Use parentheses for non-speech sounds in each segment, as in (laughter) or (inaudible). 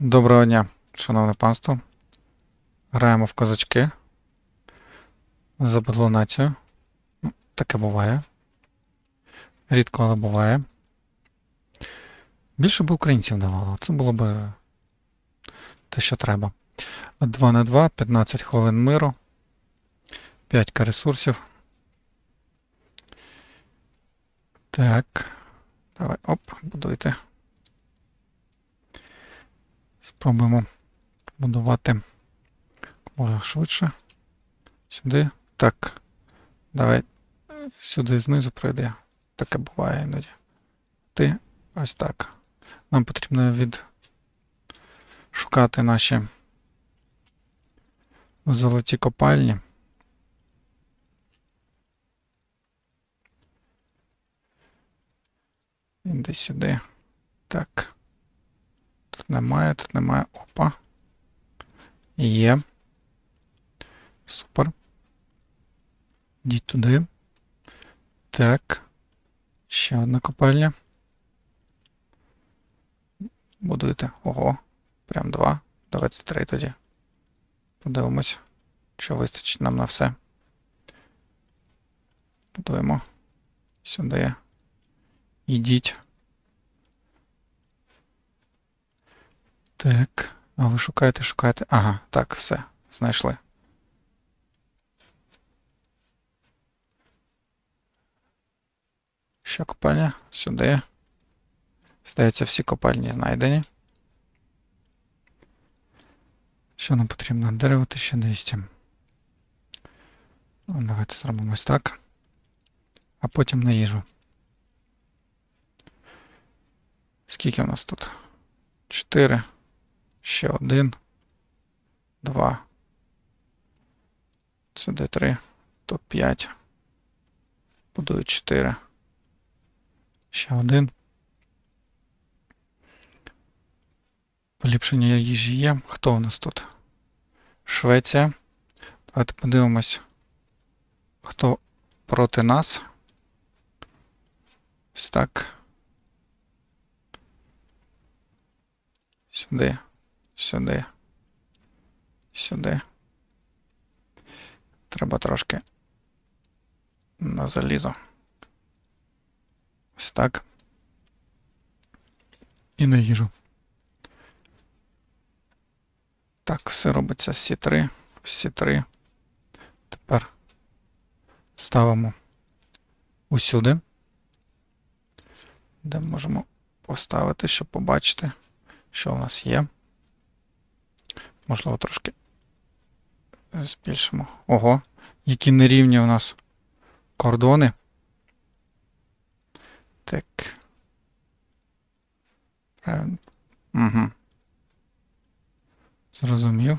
Доброго дня, шановне панство. Граємо в козачки. Забудло націю. Ну, Таке буває. Рідко, але буває. Більше б українців давало. Це було б те, що треба. 2 на 2, 15 хвилин миру. 5 ресурсів. Так. Давай, оп, будуйте. Спробуємо будувати може швидше. Сюди. Так. Давай сюди знизу пройди. Таке буває іноді. Ти ось так. Нам потрібно від шукати наші золоті копальні. Іди сюди. Так. Немає, тут немає. Опа. Є. Супер. Йдіть туди. Так. Ще одна копальня. Будуйте. Ого. Прям два. Давайте три тоді. Подивимось, що вистачить нам на все. Будуємо. Сюди. Ідіть. Так. А ви шукаєте, шукаєте. Ага, так, все. Знайшли. Ще копальня. Сюди. Здається, всі копальні знайдені. Що нам потрібно? Дерево 1200. Ну, давайте зробимо ось так. А потім на їжу. Скільки у нас тут? 4. Ще один. Два. Сюди три. Тут п'ять. Будую чотири. Ще один. Поліпшення їжі є. Хто у нас тут? Швеція. Давайте подивимось, хто проти нас. Ось так. Сюди, сюди, сюди. Треба трошки на залізо. Ось так. І на їжу. Так, все робиться всі три. Всі три. Тепер ставимо усюди, де можемо поставити, щоб побачити. Що у нас є? Можливо, трошки збільшимо. Ого, які нерівні у нас кордони. Так. Угу. Зрозумів.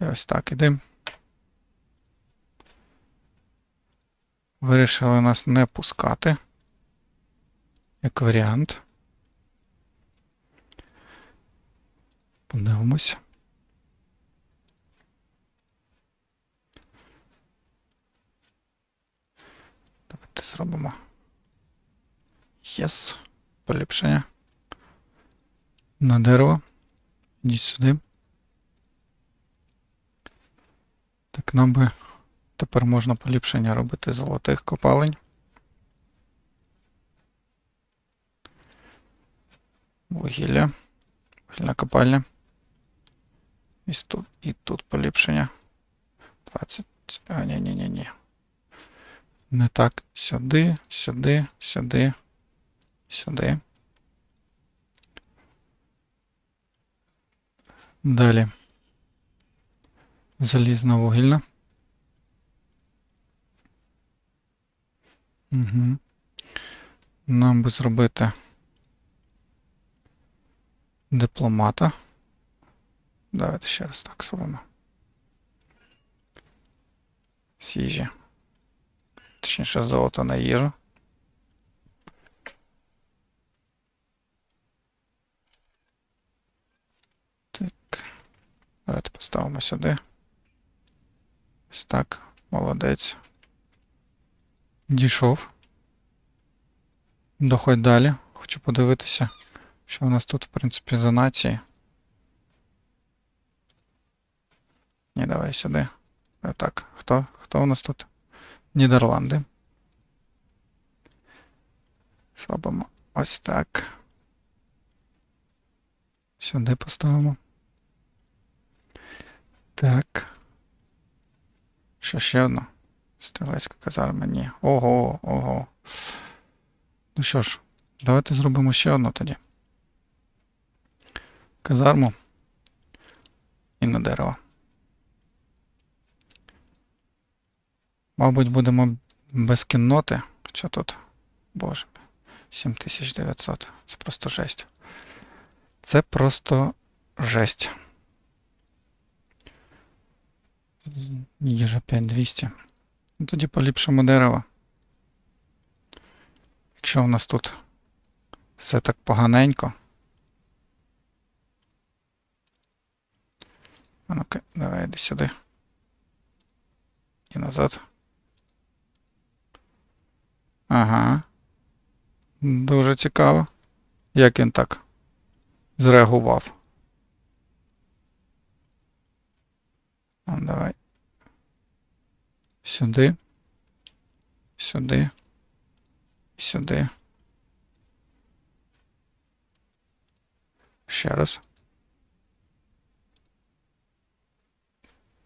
І ось так ідемо. Вирішили нас не пускати. Як варіант. Подивимось. Давайте зробимо. Єс. Поліпшення. На дерево. Йдіть сюди. Так нам би тепер можна поліпшення робити золотих копалень. Вугілля. Вугільна копальня. І тут, і тут поліпшення. 20. А, ні, ні, ні, ні. Не так. Сюди, сюди, сюди, сюди. Далі. Залізна вугільна. Угу. Нам би зробити дипломата. Давайте ще раз так зробимо. З. Точніше, золото на їжу. Так. Давайте поставимо сюди. Ось так. Молодець. Дійшов. Доходь далі. Хочу подивитися. Що у нас тут, в принципі, за нації? Ні, давай сюди. Так, хто? Хто у нас тут? Нідерланди. Зробимо ось так. Сюди поставимо. Так. Що ще одна? Стрілецька казарма, ні. Ого, ого. Ну що ж, давайте зробимо ще одну тоді. Казарму. І на дерево. Мабуть, будемо без кінноти. Що тут? Боже. 7900. Це просто жесть. Це просто жесть. Їжа 5200. Ну, тоді поліпшимо дерево. Якщо у нас тут все так поганенько. Ну-ка, давай йди сюди. І назад. Ага. Дуже цікаво. Як він так зреагував. Давай. Сюди. Сюди. Сюди. Ще раз.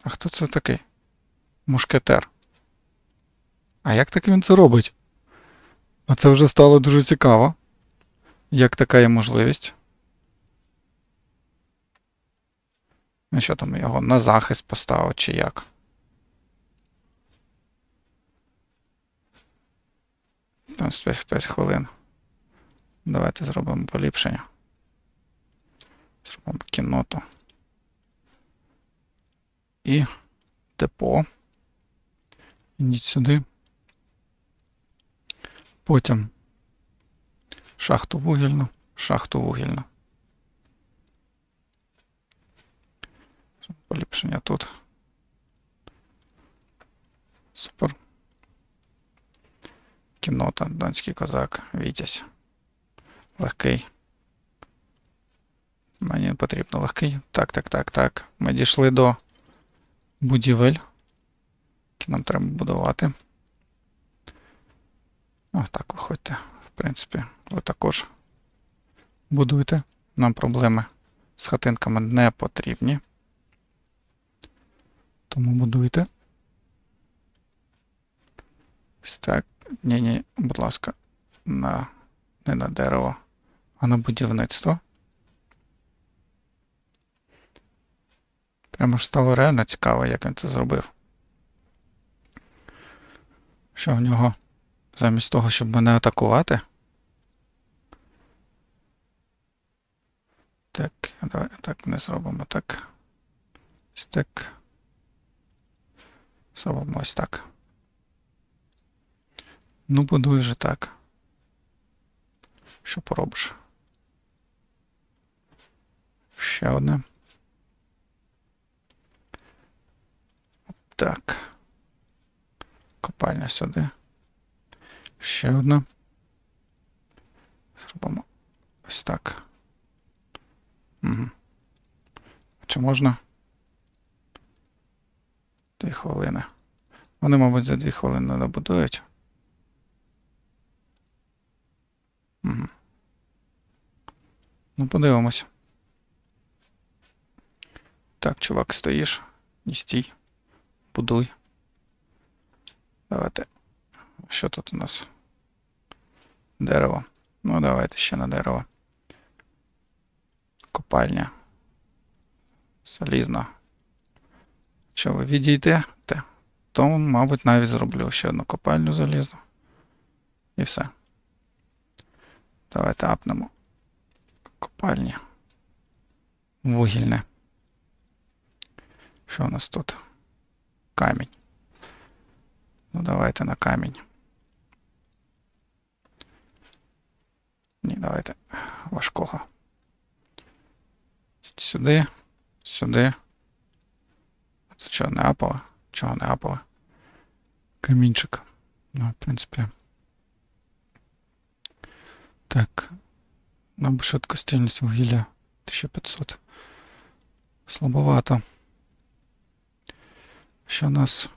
А хто це такий? Мушкетер. А як так він це робить? А це вже стало дуже цікаво. Як така є можливість? Ну що там його на захист поставив, чи як? Там 5 хвилин. Давайте зробимо поліпшення. Зробимо кінноту. І депо. Ідіть сюди. Потім шахту вугільну, шахту вугільну. Поліпшення тут. Супер. Кіннота, донський козак, Вітязь. Легкий. Мені потрібно легкий. Так, так, так, так. Ми дійшли до будівель, які нам треба будувати. Ось так виходьте. В принципі, ви також будуйте. Нам проблеми з хатинками не потрібні. Тому будуйте. Ось так. Ні-ні, будь ласка, на, не на дерево, а на будівництво. Прямо ж стало реально цікаво, як він це зробив. Що в нього замість того, щоб мене атакувати. Так, давай так не зробимо так. Ось так. Зробимо ось так. Ну, будуй же так. Що поробиш? Ще одне. Так. Копальня сюди. Ще одна. Зробимо ось так. Угу. Чи можна? Дві хвилини. Вони, мабуть, за дві хвилини добудують. Угу. Ну, подивимося. Так, чувак, стоїш. Не стій. Будуй. Давайте. Що тут у нас? Дерево. Ну, давайте ще на дерево. Копальня. Залізна. Якщо ви відійдете, то, мабуть, навіть зроблю ще одну копальню залізну. І все. Давайте апнемо. Копальня. Вугільне. Що у нас тут? Камінь. Ну, давайте на камінь. Ні, давайте важкого. Сюди, сюди. Тут що, не апало? Чого не апало? Камінчик. Ну, в принципі. Так. Нам би швидкострільність вугілля 1500. Слабовато. Що у нас?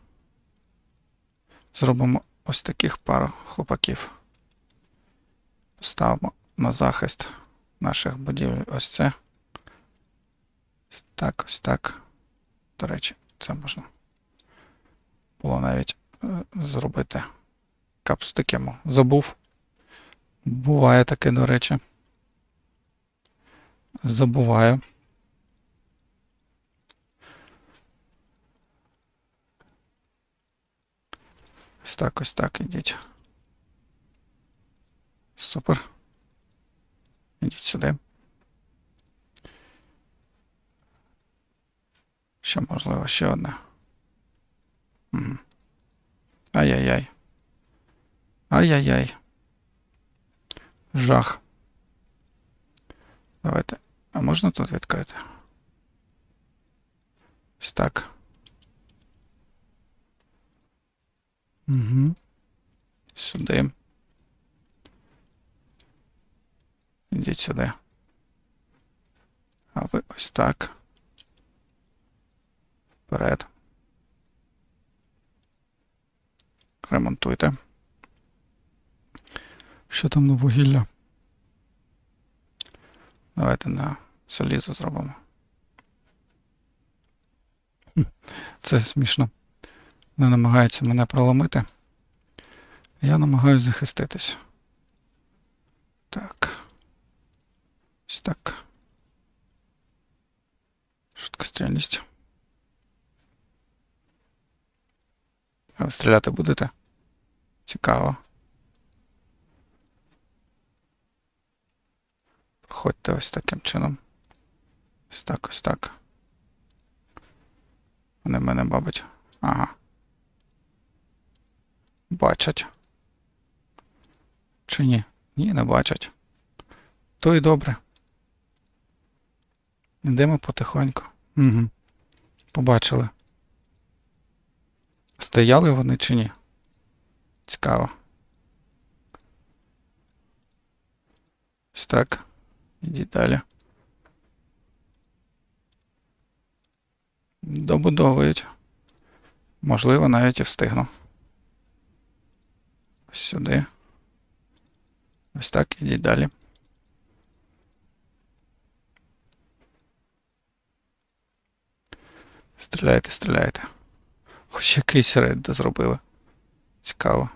Зробимо ось таких пару хлопаків. Поставимо на захист наших будівель. Ось це. Так, ось так. До речі, це можна було навіть е, зробити капстикимо. Забув. Буває таке, до речі. Забуваю. Ось так, ось так, ідіть. Супер. Ідіть сюди. Ще можливо, ще одне. Мгм. Ай-яй-яй. Ай-яй-яй. Жах. Давайте. А можна тут відкрити? Ось так. Угу. Сюди. Ідіть сюди. А ви ось так. Вперед. Ремонтуйте. Що там на вугілля? Давайте на залізо зробимо. Це смішно. Вони намагаються мене проломити. Я намагаюся захиститись. Так. Ось так. Швидкострільність. А ви стріляти будете? Цікаво. Проходьте ось таким чином. Ось так, ось так. Вони мене, мабуть. Ага. Бачать. Чи ні? Ні, не бачать. То і добре. Йдемо потихоньку. Угу. Побачили. Стояли вони чи ні? Цікаво. Ось так. Ідіть далі. Добудовують. Можливо, навіть і встигну. Ось сюди. Ось так, ідіть далі. Стріляйте, стріляйте. Хоч якийсь рейд зробили. Цікаво.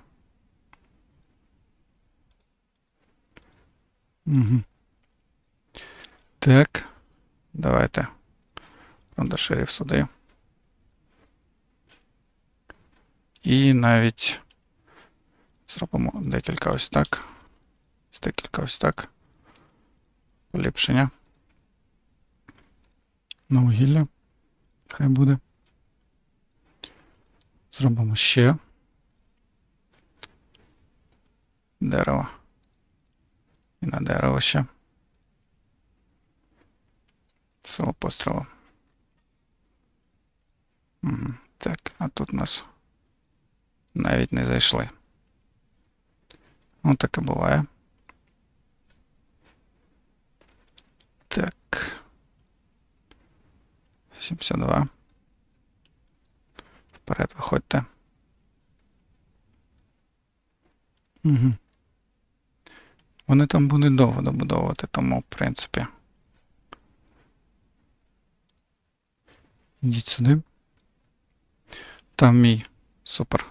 Угу. Так. Давайте. Фрондаширів сюди. І навіть зробимо декілька ось так. Декілька ось так. Поліпшення. На вугілля. Хай буде. Зробимо ще. Дерево. І на дерево ще. Село пострілу. Так, а тут нас навіть не зайшли. Ну, таке буває. Так. 72. Вперед виходьте. Угу. Вони там будуть довго добудовувати, тому, в принципі. Ідіть сюди. Там мій супер.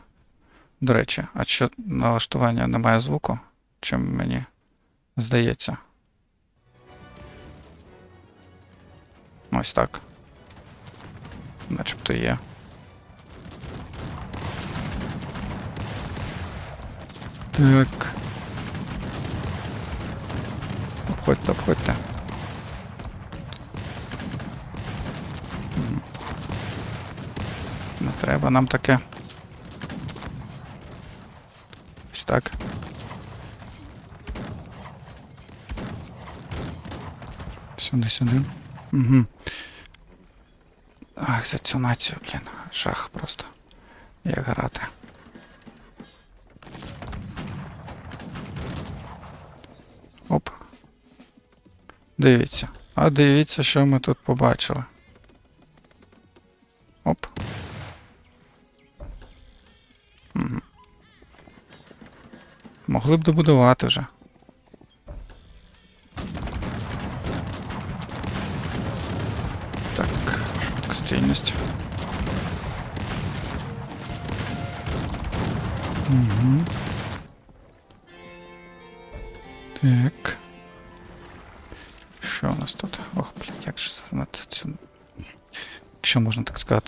До речі, а що налаштування немає звуку? Чим мені здається? Ось так. Начебто є. Так. Обходьте, обходьте. Не треба нам таке. Ось так. Сюди, сюди. Угу. За цю націю, блін. Жах просто. Як грати. Оп. дивіться. А дивіться, що ми тут побачили. Оп. Мгм. Могли б добудувати вже.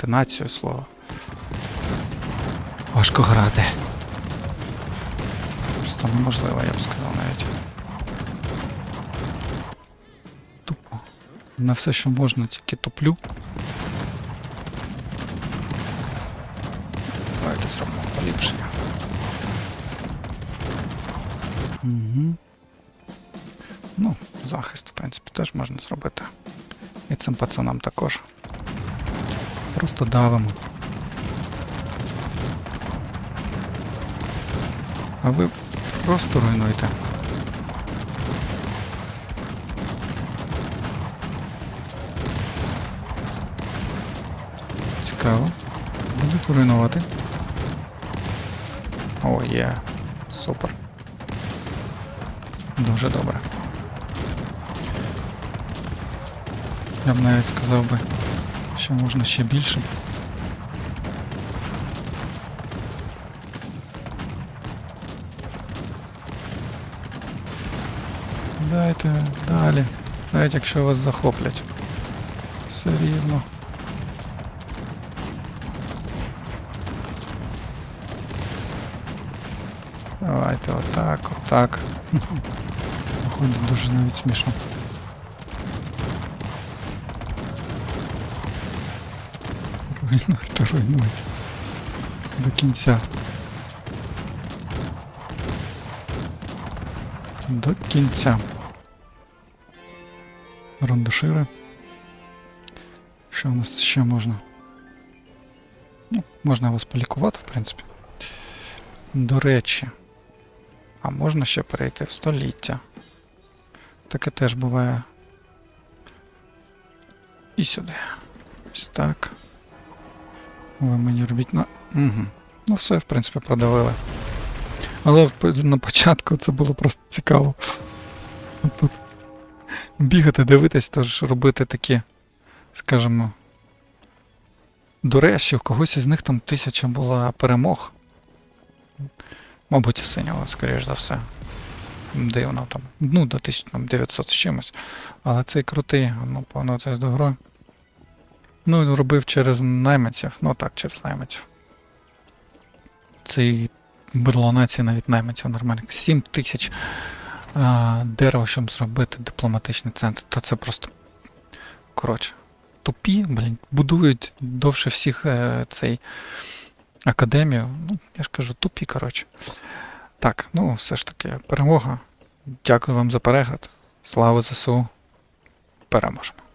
Так сказати, націю слово. Важко грати. Просто неможливо, я б сказав навіть. Тупо. На все, що можна, тільки туплю. Давайте зробимо поліпшення. Угу. Ну, захист, в принципі, теж можна зробити. І цим пацанам також. Просто давимо. А ви просто руйнуйте. Цікаво. Будуть руйнувати. О, є. Супер. Дуже добре. Я б навіть сказав би, що можна ще більше. Дайте далі. Навіть якщо вас захоплять. Все рівно. Давайте отак, отак. (laughs) Виходить дуже навіть смішно. Руйнуйте, руйнуйте. До кінця. До кінця. Рандашири. Що у нас ще можна? Ну, можна вас полікувати, в принципі. До речі. А можна ще перейти в століття. Таке теж буває. І сюди. Ось так. Ви мені робіть на. Угу. Ну все, в принципі, продавили. Але на початку це було просто цікаво. Тут бігати, дивитись, тож робити такі, скажімо. До речі, у когось із них там тисяча була перемог. Мабуть, синього, скоріш за все. Дивно там. Ну, до 1900 з чимось. Але цей крутий, ну, повнотись до грою. Ну, і робив через найманців. Ну так, через найманців. Цей будлонації навіть найманців нормально. 7 тисяч дерева, щоб зробити дипломатичний центр. Та це просто. Коротше. Тупі, блін, будують довше всіх е, цей академію. Ну, я ж кажу, тупі, коротше. Так, ну все ж таки, перемога. Дякую вам за перегляд. Слава ЗСУ. Переможемо.